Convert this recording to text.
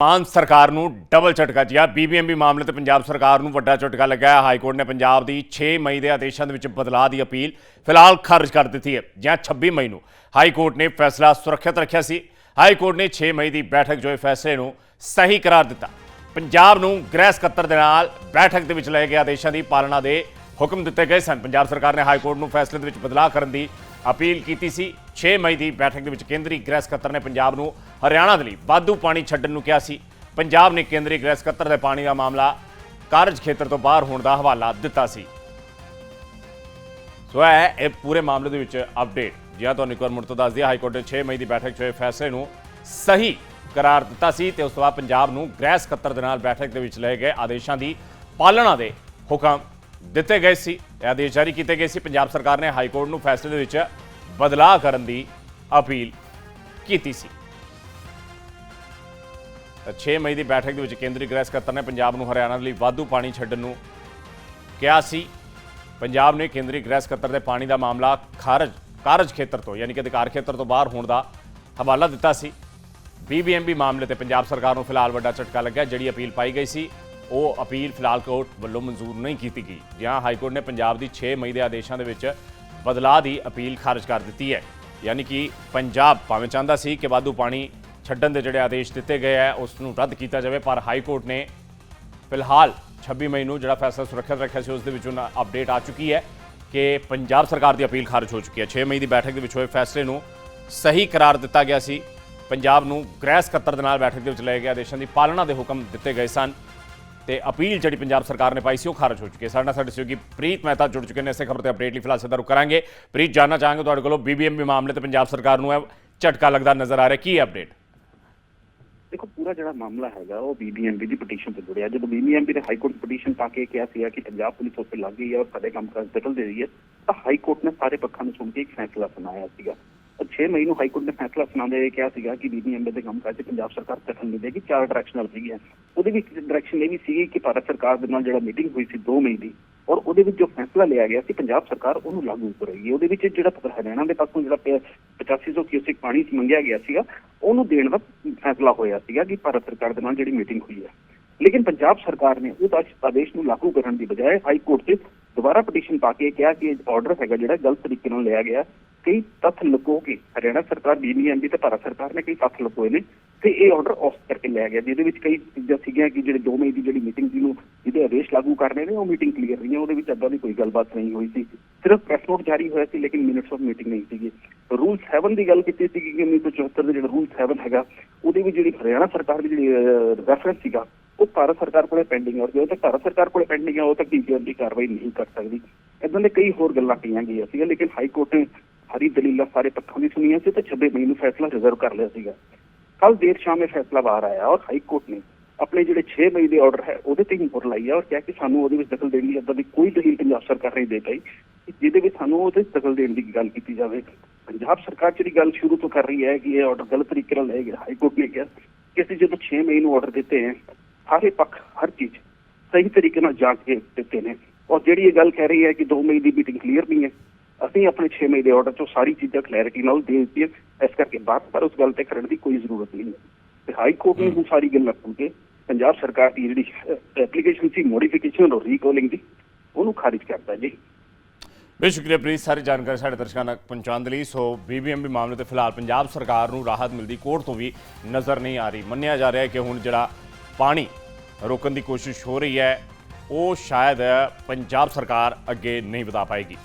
ਮਾਨ ਸਰਕਾਰ ਨੂੰ ਡਬਲ ਝਟਕਾ ਜਿਆ ਬੀਬੀਐਮਬੀ ਮਾਮਲੇ ਤੇ ਪੰਜਾਬ ਸਰਕਾਰ ਨੂੰ ਵੱਡਾ ਝਟਕਾ ਲੱਗਾ ਹੈ। ਹਾਈ ਕੋਰਟ ਨੇ ਪੰਜਾਬ ਦੀ 6 ਮਈ ਦੇ ਆਦੇਸ਼ਾਂ ਦੇ ਵਿੱਚ ਬਦਲਾਅ ਦੀ ਅਪੀਲ ਫਿਲਹਾਲ ਖਾਰਜ ਕਰ ਦਿੱਤੀ ਹੈ, ਜਾਂ 26 ਮਈ ਨੂੰ। ਹਾਈ ਕੋਰਟ ਨੇ ਫੈਸਲਾ ਸੁਰੱਖਿਅਤ ਰੱਖਿਆ ਸੀ। ਹਾਈ ਕੋਰਟ ਨੇ 6 ਮਈ ਦੀ ਬੈਠਕ ਜੋ ਇਹ ਫੈਸਲੇ ਨੂੰ ਸਹੀ ਕਰਾਰ ਦਿੱਤਾ। ਪੰਜਾਬ ਨੂੰ ਗ੍ਰਹਿ ਸਕੱਤਰ ਦੇ ਨਾਲ ਬੈਠਕ ਦੇ ਵਿੱਚ ਲਏ ਗਏ ਆਦੇਸ਼ਾਂ ਦੀ ਪਾਲਣਾ ਦੇ ਹੁਕਮ ਦਿੱਤੇ ਗਏ ਸਨ। ਪੰਜਾਬ ਸਰਕਾਰ ਨੇ ਹਾਈ ਕੋਰਟ ਨੂੰ ਫੈਸਲੇ ਦੇ ਵਿੱਚ ਬਦਲਾਅ ਕਰਨ ਦੀ ਅਪੀਲ ਕੀਤੀ ਸੀ। 6 ਮਈ ਦੀ ਬੈਠਕ ਦੇ ਵਿੱਚ ਕੇਂਦਰੀ ਗ੍ਰਹਿ ਸਕੱਤਰ ਨੇ ਪੰਜਾਬ ਨੂੰ ਹਰਿਆਣਾ ਦੇ ਲਈ ਵਾਧੂ ਪਾਣੀ ਛੱਡਣ ਨੂੰ ਕਿਹਾ ਸੀ। ਪੰਜਾਬ ਨੇ ਕੇਂਦਰੀ ਗ੍ਰਹਿ ਸਕੱਤਰ ਦੇ ਪਾਣੀ ਦਾ ਮਾਮਲਾ ਕਾਰਜ ਖੇਤਰ ਤੋਂ ਬਾਹਰ ਹੋਣ ਦਾ ਹਵਾਲਾ ਦਿੱਤਾ ਸੀ। ਸੋ ਹੈ ਇਹ ਪੂਰੇ ਮਾਮਲੇ ਦੇ ਵਿੱਚ ਅਪਡੇਟ ਜਿਹਾ ਤੁਹਾਨੂੰ ਇੱਕ ਵਾਰ ਮੁੜ ਤੋਂ ਦੱਸ ਦਿਆ ਹਾਈ ਕੋਰਟ ਨੇ 6 ਮਈ ਦੀ ਬੈਠਕ 'ਚ ਹੋਏ ਫੈਸਲੇ ਨੂੰ ਸਹੀ ਕਰਾਰ ਦਿੱਤਾ ਸੀ ਤੇ ਉਸ ਤੋਂ ਬਾਅਦ ਪੰਜਾਬ ਨੂੰ ਗ੍ਰਹਿ ਸਕੱਤਰ ਦੇ ਨਾਲ ਬੈਠਕ ਦੇ ਵਿੱਚ ਲਏ ਗਏ ਆਦੇਸ਼ਾਂ ਦੀ ਪਾਲਣਾ ਦੇ ਹੁਕਮ ਦਿੱਤੇ ਗਏ ਸੀ। ਇਹ ਆਦੇਸ਼ ਜਾਰੀ ਕੀਤੇ ਗਏ ਸੀ। ਪੰਜਾਬ ਸਰਕਾਰ ਨੇ ਹਾਈ ਕੋਰਟ ਨੂੰ ਫੈਸਲੇ ਦੇ ਵਿੱਚ ਬਦਲਾਅ ਕਰਨ ਦੀ ਅਪੀਲ ਕੀਤੀ ਸੀ। 6 ਮਈ ਦੀ ਬੈਠਕ ਦੇ ਵਿੱਚ ਕੇਂਦਰੀ ਗ੍ਰਹਿ ਸਕੱਤਰ ਨੇ ਪੰਜਾਬ ਨੂੰ ਹਰਿਆਣਾ ਲਈ ਵਾਧੂ ਪਾਣੀ ਛੱਡਣ ਨੂੰ ਕਿਹਾ ਸੀ। ਪੰਜਾਬ ਨੇ ਕੇਂਦਰੀ ਗ੍ਰਹਿ ਸਕੱਤਰ ਦੇ ਪਾਣੀ ਦਾ ਮਾਮਲਾ ਖਾਰਜ, ਕਾਰਜ ਖੇਤਰ ਤੋਂ, ਯਾਨੀ ਕਿ ਅਧਿਕਾਰ ਖੇਤਰ ਤੋਂ ਬਾਹਰ ਹੋਣ ਦਾ ਹਵਾਲਾ ਦਿੱਤਾ ਸੀ। ਬੀਬੀਐਮਬੀ ਮਾਮਲੇ ਤੇ ਪੰਜਾਬ ਸਰਕਾਰ ਨੂੰ ਫਿਲਹਾਲ ਵੱਡਾ ਝਟਕਾ ਲੱਗਿਆ, ਜਿਹੜੀ ਅਪੀਲ ਪਾਈ ਗਈ ਸੀ, ਉਹ ਅਪੀਲ ਫਿਲਹਾਲ ਕੋਰਟ ਵੱਲੋਂ ਮਨਜ਼ੂਰ ਨਹੀਂ ਕੀਤੀ ਗਈ। ਜਿਹਾਂ ਹਾਈ ਕੋਰਟ ਨੇ ਪੰਜਾਬ ਦੀ 6 ਮਈ ਦੇ ਆਦੇਸ਼ਾਂ ਦੇ ਵਿੱਚ ਬਦਲਾਅ ਦੀ ਅਪੀਲ ਖਾਰਜ ਕਰ ਦਿੱਤੀ ਹੈ। ਯਾਨੀ ਕਿ ਪੰਜਾਬ ਭਾਵੇਂ ਚਾਹੁੰਦਾ ਸੀ ਕਿ ਵਾਧੂ ਪਾਣੀ ਛੱਡਣ ਦੇ ਜਿਹੜੇ ਆਦੇਸ਼ ਦਿੱਤੇ ਗਏ ਹੈ ਉਸ ਨੂੰ ਰੱਦ ਕੀਤਾ ਜਾਵੇ। ਪਰ ਹਾਈ ਕੋਰਟ ਨੇ ਫਿਲਹਾਲ 26 ਮਈ ਨੂੰ ਜਿਹੜਾ ਫੈਸਲਾ ਸੁਰੱਖਿਅਤ ਰੱਖਿਆ ਸੀ, ਉਸ ਦੇ ਵਿੱਚ ਉਹਨਾਂ ਅਪਡੇਟ ਆ ਚੁੱਕੀ ਹੈ ਕਿ ਪੰਜਾਬ ਸਰਕਾਰ ਦੀ ਅਪੀਲ ਖਾਰਜ ਹੋ ਚੁੱਕੀ ਹੈ। 6 ਮਈ ਦੀ ਬੈਠਕ ਦੇ ਵਿੱਚ ਹੋਏ ਫੈਸਲੇ ਨੂੰ ਸਹੀ ਕਰਾਰ ਦਿੱਤਾ ਗਿਆ ਸੀ। ਪੰਜਾਬ ਨੂੰ ਗ੍ਰਹਿ ਸਕੱਤਰ ਦੇ ਨਾਲ ਬੈਠਕ ਦੇ ਵਿੱਚ ਲਏ ਗਏ ਆਦੇਸ਼ਾਂ ਦੀ ਪਾਲਣਾ ਦੇ ਹੁਕਮ ਦਿੱਤੇ ਗਏ ਸਨ ਤੇ ਅਪੀਲ ਜਿਹੜੀ ਪੰਜਾਬ ਸਰਕਾਰ ਨੇ ਪਾਈ ਸੀ, ਉਹ ਖਾਰਜ ਹੋ ਚੁੱਕੀ ਹੈ। ਸਾਡਾ ਸਾਡੇ ਸਹਿਯੋਗੀ ਪ੍ਰੀਤ ਮਹਿਤਾ ਜੁੜ ਚੁੱਕੇ ਨੇ। ਇਸੇ ਖਬਰ ਤੇ ਅਪਡੇਟ ਲਈ ਫਿਲਹਾਲ ਸਿੱਧਾ ਰੁਕ ਕਰਾਂਗੇ। ਪ੍ਰੀਤ, ਜਾਨਣਾ ਚਾਹਾਂਗੇ ਤੁਹਾਡੇ ਕੋਲੋਂ। ਬੀਬੀਐਮਬੀ ਮਾਮਲੇ ਤੇ ਪੰਜਾਬ ਸਰਕਾਰ ਨੂੰ ਇਹ ਝਟਕਾ ਲੱਗਦਾ ਨਜ਼ਰ ਆ ਰਿਹਾ। ਕੀ ਅਪਡੇਟ? ਦੇਖੋ, ਪੂਰਾ ਜਿਹੜਾ ਮਾਮਲਾ ਹੈਗਾ, ਉਹ ਬੀਬੀਐਮਬੀ ਦੀ ਪਟੀਸ਼ਨ ਤੋਂ ਜੁੜਿਆ। ਜਦੋਂ ਬੀਬੀਐਮਬੀ ਨੇ ਹਾਈ ਕੋਰਟ ਪਟੀਸ਼ਨ ਪਾ ਕੇ ਕਿਹਾ ਸੀਗਾ ਕਿ ਪੰਜਾਬ ਪੁਲਿਸ ਉੱਤੇ ਲੱਗ ਗਈ ਹੈ ਔਰ ਸਾਡੇ ਕੰਮ ਕਾਜ ਦਖਲ ਦੇ ਰਹੀ ਹੈ, ਤਾਂ ਹਾਈ ਕੋਰਟ ਨੇ ਸਾਰੇ ਪੱਖਾਂ ਨੂੰ ਸੁਣ ਕੇ ਇੱਕ ਫੈਸਲਾ ਸੁਣਾਇਆ ਸੀਗਾ। ਔਰ 6 ਮਈ ਨੂੰ ਹਾਈ ਕੋਰਟ ਨੇ ਫੈਸਲਾ ਸੁਣਾਉਂਦੇ ਹੋਏ ਕਿਹਾ ਸੀਗਾ ਕਿ ਬੀਬੀਐਮਬੀ ਦੇ ਕੰਮ ਕਾਜ 'ਚ ਪੰਜਾਬ ਸਰਕਾਰ ਦਖਲ ਨਹੀਂ ਦੇਗੀ, ਚਾਰ ਡਾਇਰੈਕਸ਼ਨਲ ਸੀਗੀਆਂ। ਉਹਦੇ ਵਿੱਚ ਡਾਇਰੈਕਸ਼ਨ ਇਹ ਵੀ ਸੀਗੀ ਕਿ ਭਾਰਤ ਸਰਕਾਰ ਦੇ ਨਾਲ ਜਿਹੜਾ ਮੀਟਿੰਗ ਹੋਈ ਸੀ 2 ਮਈ ਦੀ, ਔਰ ਉਹਦੇ ਵਿੱਚ ਜੋ ਫੈਸਲਾ ਲਿਆ ਗਿਆ ਸੀ, ਪੰਜਾਬ ਸਰਕਾਰ ਉਹਨੂੰ ਲਾਗੂ ਕਰੇਗੀ ਉਹਦੇ ਵਿੱਚ ਜਿਹੜਾ ਹਰਿਆਣਾ ਦੇ ਪਾਸੋਂ ਜਿਹੜਾ ਪਿਆ 8500 ਕਿਊਸਿਕ ਪਾਣੀ ਮੰਗਿਆ ਗਿਆ ਸੀਗਾ, ਉਹਨੂੰ ਦੇਣ ਦਾ ਫੈਸਲਾ ਹੋਇਆ ਸੀਗਾ ਕਿ ਭਾਰਤ ਸਰਕਾਰ ਦੇ ਨਾਲ ਜਿਹੜੀ ਮੀਟਿੰਗ ਹੋਈ ਹੈ। ਲੇਕਿਨ ਪੰਜਾਬ ਸਰਕਾਰ ਨੇ ਉਸ ਆਦੇਸ਼ ਨੂੰ ਲਾਗੂ ਕਰਨ ਦੀ ਬਜਾਏ ਹਾਈ ਕੋਰਟ 'ਚ ਦੁਬਾਰਾ ਪਟੀਸ਼ਨ ਪਾ ਕੇ ਕਿਹਾ ਕਿ ਆਰਡਰ ਹੈਗਾ ਜਿਹੜਾ ਗਲਤ ਤਰੀਕੇ ਨਾਲ ਲਿਆ ਗਿਆ। ਕਈ ਤੱਥ ਲੁਕੋ ਕੇ ਹਰਿਆਣਾ ਸਰਕਾਰ ਬੀਬੀਐਮਬੀ ਤੇ ਭਾਰਤ ਸਰਕਾਰ ਨੇ ਕਈ ਤੱਥ ਲੁਕੋਏ ਨੇ ਤੇ ਇਹ ਆਰਡਰ ਆਫ ਕਰਕੇ ਲਿਆ ਗਿਆ, ਜਿਹਦੇ ਵਿੱਚ ਕਈ ਚੀਜ਼ਾਂ ਸੀਗੀਆਂ ਕਿ ਜਿਹੜੇ 2 ਮਈ ਦੀ ਜਿਹੜੀ ਮੀਟਿੰਗ ਜਿਹਨੂੰ ਜਿਹਦੇ ਆਦੇਸ਼ ਲਾਗੂ ਕਰਨੇ ਨੇ, ਉਹ ਮੀਟਿੰਗ ਕਲੀਅਰ ਨਹੀਂ ਹੈ ਉਹਦੇ ਵਿੱਚ ਅੱਦਾਂ ਦੀ ਕੋਈ ਗੱਲਬਾਤ ਨਹੀਂ ਹੋਈ ਸੀ। ਸਿਰਫ ਪ੍ਰੈਸ ਨੋਟ ਜਾਰੀ ਹੋਇਆ ਸੀ, ਲੇਕਿਨ ਮਿੰਟਸ ਆਫ ਮੀਟਿੰਗ ਨਹੀਂ ਸੀਗੀ। ਰੂਲ 7 ਦੀ ਗੱਲ ਕੀਤੀ ਸੀ ਕਿ 1974 ਦੇ ਜਿਹੜਾ ਰੂਲ 7 ਹੈਗਾ, ਉਹਦੇ ਵਿੱਚ ਜਿਹੜੀ ਹਰਿਆਣਾ ਸਰਕਾਰ ਦੀ ਜਿਹੜੀ ਰੈਫਰੈਂਸ ਸੀਗਾ, ਉਹ ਭਾਰਤ ਸਰਕਾਰ ਕੋਲੇ ਪੈਂਡਿੰਗ ਹੈ ਔਰ ਜਦੋਂ ਤੱਕ ਭਾਰਤ ਸਰਕਾਰ ਕੋਲੇ ਪੈਂਡਿੰਗ ਹੈ ਉਦੋਂ ਤੱਕ ਡੀਪੀਆਰ ਦੀ ਕਾਰਵਾਈ ਨਹੀਂ ਕਰ ਸਕਦੀ। ਇਦਾਂ ਦੇ ਕਈ ਹੋਰ ਗੱਲਾਂ ਕਹੀਆਂ ਗਈਆਂ ਸੀਗਾ ਲੇਕਿਨ ਹਾਈ ਕੋਰਟ ਨੇ ਹਰੀ ਦਲੀਲਾਂ ਸਾਰੇ ਪੱਖਾਂ ਦੀ ਸੁਣੀਆਂ ਸੀ ਤੇ 26 ਮਈ ਨੂੰ ਫੈਸਲਾ ਰਿਜ਼ਰਵ ਕਰ ਲਿਆ ਸੀਗਾ। ਕੱਲ ਦੇਰ ਸ਼ਾਮ ਇਹ ਫੈਸਲਾ ਬਾਹਰ ਆਇਆ ਔਰ ਹਾਈ ਕੋਰਟ ਨੇ ਆਪਣੇ ਜਿਹੜੇ 6 ਮਈ ਦੇ ਆਰਡਰ ਹੈ, ਉਹਦੇ ਤੇ ਹੀ ਮੁਹਰ ਲਾਈ ਹੈ ਔਰ ਕਿਹਾ ਕਿ ਸਾਨੂੰ ਉਹਦੇ ਵਿੱਚ ਦਖਲ ਦੇਣ ਲਈ ਏਦਾਂ ਦੀ ਕੋਈ ਦਲੀਲ ਪੰਜਾਬ ਸਰਕਾਰ ਨਹੀਂ ਦੇ ਪਾਈ। ਜਿਹਦੇ ਵਿੱਚ ਸਾਨੂੰ ਉਹਦੇ ਦਖਲ ਦੇਣ ਦੀ ਗੱਲ ਕੀਤੀ ਜਾਵੇ ਪੰਜਾਬ ਸਰਕਾਰ ਜਿਹੜੀ ਗੱਲ ਸ਼ੁਰੂ ਤੋਂ ਕਰ ਰਹੀ ਹੈ ਕਿ ਇਹ ਆਰਡਰ ਗਲਤ ਤਰੀਕੇ ਨਾਲ ਲਏ ਗਏ ਹਾਈ ਕੋਰਟ ਨੇ ਕਿਹਾ ਕਿ ਅਸੀਂ ਜਦੋਂ 6 ਮਈ ਨੂੰ ਆਰਡਰ ਦਿੱਤੇ ਹੈ ਸਾਰੇ ਪੱਖ ਹਰ ਚੀਜ਼ ਸਹੀ ਤਰੀਕੇ ਨਾਲ ਜਾਂਚ ਕੇ ਦਿੱਤੇ ਨੇ। ਔਰ ਜਿਹੜੀ ਇਹ ਗੱਲ ਕਹਿ ਰਹੀ ਹੈ ਕਿ 2 ਮਈ ਦੀ ਮੀਟਿੰਗ ਕਲੀਅਰ ਨਹੀਂ ਹੈ ਅਸੀਂ ਆਪਣੇ 6 ਮਈ ਦੇ ਆਰਡਰ ਚੋਂ ਸਾਰੀ ਚੀਜ਼ਾਂ ਕਲੈਰਿਟੀ ਨਾਲ ਦੇ ਦਿੱਤੀਆਂ ਇਸ ਕਰਕੇ ਬਾਰ ਬਾਰ ਉਸ ਗੱਲ ਤੇ ਕਰਨ ਦੀ ਕੋਈ ਜ਼ਰੂਰਤ ਨਹੀਂ ਹੈ। ਤੇ ਹਾਈ ਕੋਰਟ ਨੇ ਹੁਣ ਸਾਰੀ ਗੱਲਾਂ ਸੁਣ ਕੇ ਪੰਜਾਬ ਸਰਕਾਰ ਦੀ ਜਿਹੜੀ ਐਪਲੀਕੇਸ਼ਨ ਸੀ ਮੋਡੀਫਿਕੇਸ਼ਨ ਔਰ ਰੀਕਾਲਿੰਗ ਦੀ ਉਹਨੂੰ ਖਾਰਿਜ ਕਰਤਾ ਜੀ। ਬੇ ਸ਼ੁਕਰੀਆ ਪ੍ਰੀਤ, ਸਾਰੀ ਜਾਣਕਾਰੀ ਸਾਡੇ ਦਰਸ਼ਕਾਂ ਤੱਕ ਪਹੁੰਚਾਉਣ ਦੇ ਲਈ। ਸੋ ਬੀਬੀਐਮਬੀ ਮਾਮਲੇ ਤੇ ਫਿਲਹਾਲ ਪੰਜਾਬ ਸਰਕਾਰ ਨੂੰ ਰਾਹਤ ਮਿਲਦੀ ਕੋਰਟ ਤੋਂ ਵੀ ਨਜ਼ਰ ਨਹੀਂ ਆ ਰਹੀ। ਮੰਨਿਆ ਜਾ ਰਿਹਾ ਹੈ ਕਿ ਹੁਣ ਜਿਹੜਾ ਪਾਣੀ ਰੋਕਣ ਦੀ ਕੋਸ਼ਿਸ਼ ਹੋ ਰਹੀ ਹੈ, ਉਹ ਸ਼ਾਇਦ ਪੰਜਾਬ ਸਰਕਾਰ ਅੱਗੇ ਨਹੀਂ ਵਧਾ ਪਾਏਗੀ।